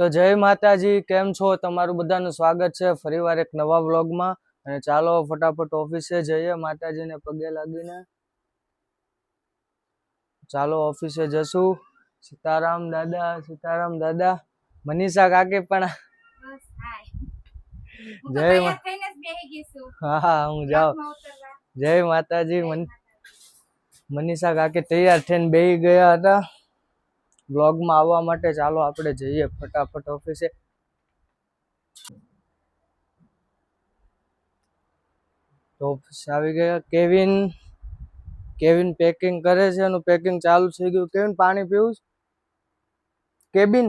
તો જય માતાજી કેમ છો? તમારું બધાનું સ્વાગત છે ફરીવાર એક નવા વ્લોગમાં. અને ચાલો ફટાફટ ઓફિસે જઈએ માતાજીને પગે લાગીને. ચાલો ઓફિસે જશું. સીતારામ દાદા સીતારામ દાદા. મનીષા કાકી પણ જય હા હા જાઉં. જય માતાજી મન મનીષા કાકી તૈયાર થઈને બેહી ગયા હતા. બ્લોગમાં આવવા માટે ચાલો આપણે જઈએ ફટાફટ ઓફિસે. તો ઓફિસ આવી ગયા. કેવિન કેવિન પેકિંગ કરે છે, એનું પેકિંગ ચાલુ થઈ ગયું. કેવિન, પાણી પીવું? કેબિન?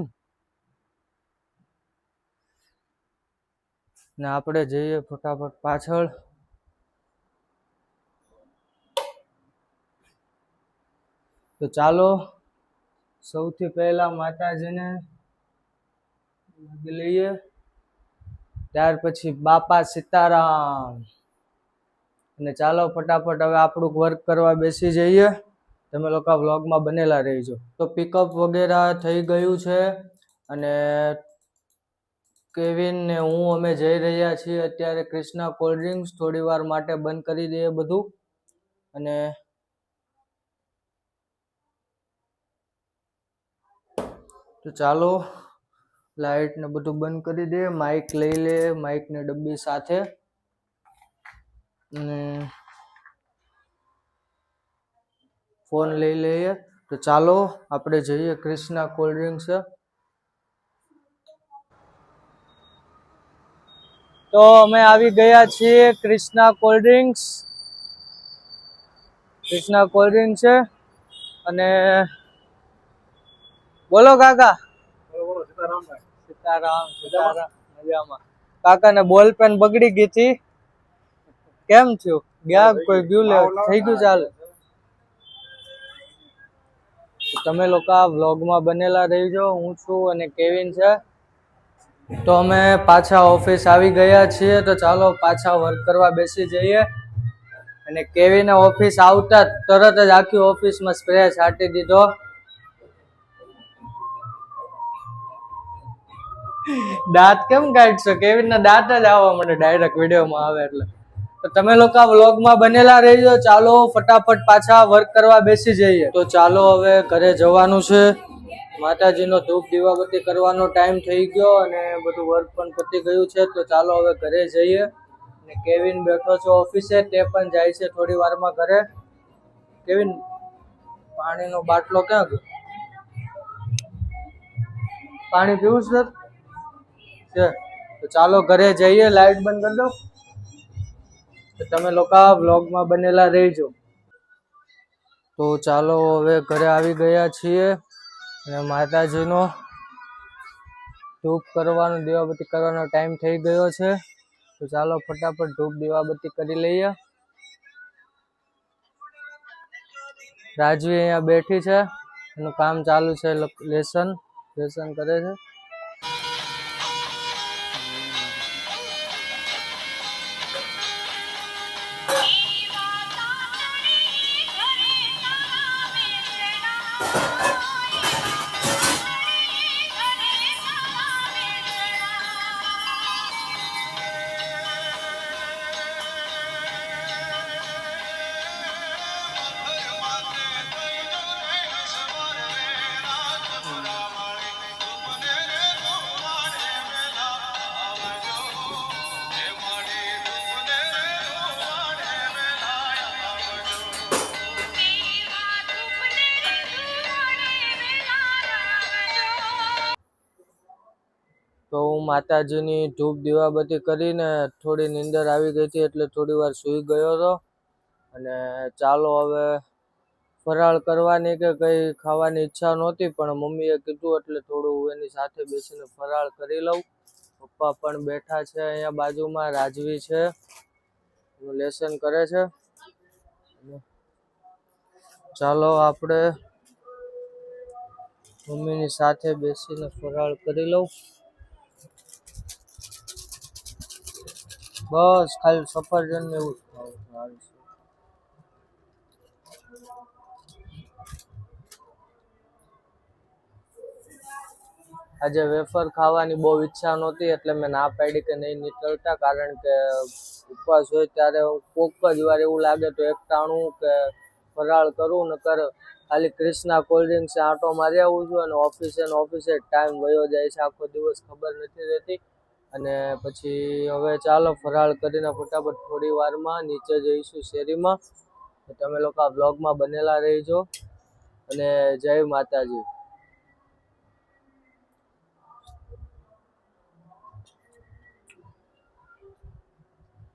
ને આપણે જઈએ ફટાફટ પાછળ. તો ચાલો સૌથી પહેલા માતાજીને લઈએ. ત્યાર પછી બાપા સીતારામ. અને ચાલો ફટાફટ હવે આપણું વર્ક કરવા બેસી જઈએ. તમે લોકો વ્લોગમાં બનેલા રહીજો. તો પિકઅપ વગેરે થઈ ગયું છે. અને કેવિન ને હું, અમે જઈ રહ્યા છીએ અત્યારે ક્રિષ્ના કોલ્ડ ડ્રિંક્સ થોડી વાર માટે બંધ કરી દઈએ બધું. અને તો ચાલો લાઇટ ને બધું બંધ કરી દે માઇક લઈ લે માઇક ને ડબ્બી સાથે. અને ફોન લઈ લઈએ. તો ચાલો, આપણે જઈએ ક્રિષ્ના કોલ્ડ ડ્રિંક્સ તો અમે આવી ગયા છીએ Krishna cold drinks Krishna cold drink છે. અને બોલો કાકા. સીતારામ સીતારામ મજામાં? કાકાને બોલ પેન બગડી ગઈ હતી. કેમ થયું? ગયા કોઈ ગયું લે થઈ ગયું ચાલે? તમે લોકો આ વ્લોગમાં બનેલા રહીજો. હું છું અને કેવિન છે. તો અમે પાછા ઓફિસ આવી ગયા છીએ. તો ચાલો પાછા વર્ક કરવા બેસી જઈએ. અને કેવિને ઓફિસ આવતા તરત જ આખી ઓફિસમાં સ્પ્રે છાંટી દીધો. દાંત કેમ કાઢશો? કેવી રીતના દાંત જ આવવા મને ડાયરેક્ટ વિડીયોમાં આવે એટલે. તો તમે લોકો આ વ્લોગમાં બનેલા રહીજો. ચાલો ફટાફટ પાછા વર્ક કરવા બેસી જઈએ. તો ચાલો હવે ઘરે જવાનું છે. માતાજીનો ધૂપ દીવાબત્તી કરવાનો ટાઈમ થઈ ગયો અને બધું વર્ક પણ પતી ગયું છે. તો ચાલો હવે ઘરે જઈએ. અને કેવિન બેઠો છે ઓફિસે તે પણ જાય છે થોડી વારમાં ઘરે. કેવિન, પાણીનો બાટલો ક્યાં ગયો? પાણી પીવું છે? છે, તો ચાલો ઘરે જઈએ, લાઈટ બંધ કરી દો. તો તમે લોકો વ્લોગમાં બનેલા રહેજો. તો ચાલો હવે ઘરે આવી ગયા છીએ અને માતાજીનો ધૂપ કરવાનો, દીવાબત્તી કરવાનો ટાઈમ થઈ ગયો છે. તો ચાલો ફટાફટ ધૂપ, દીવાબત્તી કરી લઈએ. રાજવી અહીંયા બેઠી છે. એનું કામ ચાલુ છે, લેસન લેસન કરે છે. હું માતાજીની ધૂપ દીવાબત્તી કરીને થોડી નીંદર આવી ગઈ હતી એટલે થોડી વાર સૂઈ ગયો હતો. અને ચાલો હવે ફરાળ કરવાની કે કંઈ ખાવાની ઈચ્છા નહોતી, પણ મમ્મીએ કીધું એટલે થોડું એની સાથે બેસીને ફરાળ કરી લઉં. પપ્પા પણ બેઠા છે અહીંયા બાજુમાં, રાજવી છે લેસન કરે છે. ચાલો આપણે મમ્મીની સાથે બેસીને ફરાળ કરી લઉં. બસ ખાલી સફરજન ને એવું. આજે વેફર ખાવાની બહુ ઈચ્છા નહોતી, એટલે મેં ના પાડી કે નહીં નીકળતા, કારણ કે ઉપવાસ હોય ત્યારે કોક જ વાર એવું લાગે તો એકટાણું કે ફરાળ કરું, નકર ખાલી ક્રિષ્ના કોલ્ડ ડ્રિંક્સ આંટો મારી આવું છું અને ઓફિસે ને ઓફિસે ટાઈમ વયો જાય છે, આખો દિવસ ખબર નથી રહેતી અને પછી હવે ચાલો ફરાળ કરીને ફટાફટ થોડી વારમાં નીચે જઈશું શેરીમાં. તમે લોકો આ બ્લોગમાં બનેલા રહીજો. અને જય માતાજી.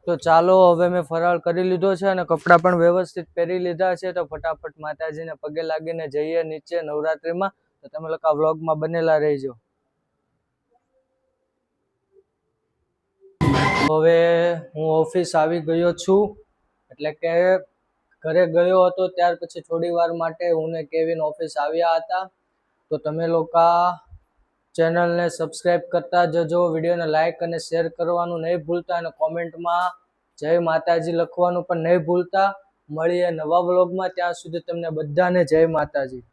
તો ચાલો હવે મેં ફરાળ કરી લીધો છે અને કપડાં પણ વ્યવસ્થિત પહેરી લીધા છે. તો ફટાફટ માતાજીને પગે લાગીને જઈએ નીચે નવરાત્રીમાં. તો તમે લોકો આ બ્લોગમાં બનેલા રહેજો. હવે હું ઓફિસ આવી ગયો છું, એટલે કે ઘરે ગયો હતો ત્યાર પછી થોડી વાર માટે હું ને કેવિન ઓફિસ આવ્યા હતા. તો તમે લોકો ચેનલને સબસ્ક્રાઇબ કરતા જજો, વિડીયોને લાઈક અને શેર કરવાનું નહીં ભૂલતા અને કોમેન્ટમાં જય માતાજી લખવાનું પણ નહીં ભૂલતા. મળીએ નવા બ્લોગમાં ત્યાં સુધી તમને બધાને જય માતાજી.